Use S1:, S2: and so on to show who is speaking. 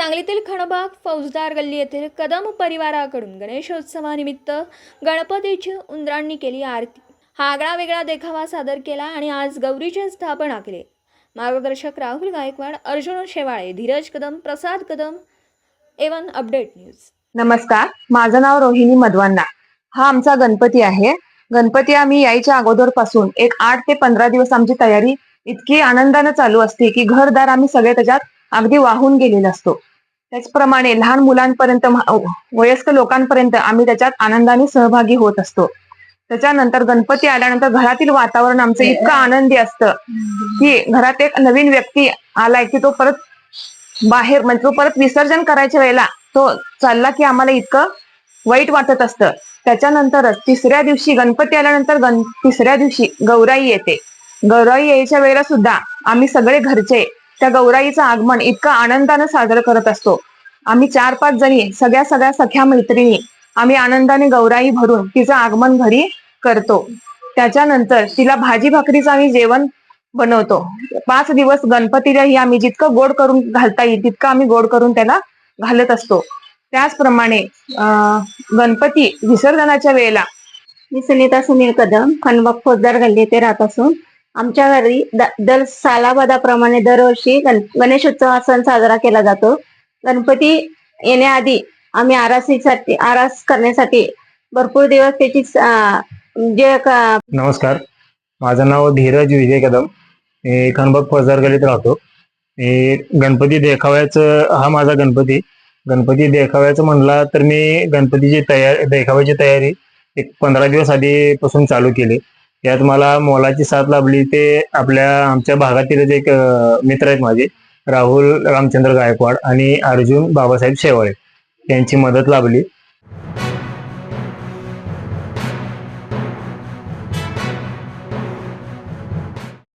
S1: सांगलीतील खणबाग फौजदार गल्ली येथील कदम परिवाराकडून गणेशोत्सवानिमित्त गणपतीची उंदरांनी केली आरती. हा आगळा वेगळा देखावा सादर केला आणि आज गौरीची स्थापना केली. मार्गदर्शक Rahul Gaikwad Arjun Shewale Dheeraj Kadam Prasad Kadam A one update news.
S2: नमस्कार माझं नाव रोहिणी मधवांना. हा आमचा गणपती आहे. गणपती आम्ही यायच्या अगोदरपासून एक आठ ते पंधरा दिवस आमची तयारी इतकी आनंदानं चालू असते की घरदार आम्ही सगळे त्याच्यात अगदी वाहून गेलेलो असतो. त्याचप्रमाणे लहान मुलांपर्यंत वयस्क लोकांपर्यंत आम्ही त्याच्यात आनंदाने सहभागी होत असतो. त्याच्यानंतर गणपती आल्यानंतर घरातील वातावरण आमचं इतकं आनंदी असतं की घरात एक नवीन व्यक्ती आलाय की तो परत बाहेर म्हणजे तो परत विसर्जन करायच्या वेळेला तो चालला की आम्हाला इतकं वाईट वाटत असतं. त्याच्यानंतरच तिसऱ्या दिवशी गणपती आल्यानंतर गण तिसऱ्या दिवशी गौराई येते. गौराई यायच्या वेळेला सुद्धा आम्ही सगळे घरचे त्या गौराईचं आगमन इतकं आनंदानं साजरं करत असतो. आम्ही चार पाच जणी सगळ्या सगळ्या सख्या मैत्रिणी आम्ही आनंदाने गौराई भरून तिचं आगमन घरी करतो. त्याच्यानंतर तिला भाजी भाकरीचं आम्ही जेवण बनवतो. पाच दिवस गणपतीलाही आम्ही जितकं गोड करून घालता येईल तितकं आम्ही गोड करून त्याला घालत असतो. त्याचप्रमाणे गणपती विसर्जनाच्या वेळेला
S3: मी सुनीता सुनील कदम खनबाग फौजदार गल्ली येथे राहत असून आमच्या घरी द- दर सालाबादाप्रमाणे दरवर्षी गण गणेशोत्सव हा सण साजरा केला जातो. गणपती येण्याआधी आम्ही आरासीसाठी आरास करण्यासाठी भरपूर दिवस त्याची जे म्हणजे
S4: नमस्कार. माझं नाव धीरज विजय कदम. मी खनबाग फौजदार गलीत राहतो. मी गणपती देखाव्याचं हा माझा गणपती. गणपती देखाव्याचं म्हणला तर मी गणपतीची तयारी देखाव्याची तयारी एक पंधरा दिवस आधीपासून चालू केली. यात मला मोलाची साथ लाभली ते आपल्या आमच्या भागातीलच एक मित्र आहेत माझे राहुल रामचंद्र गायकवाड आणि अर्जुन बाबासाहेब शेवाळे. यांची मदत लाभली.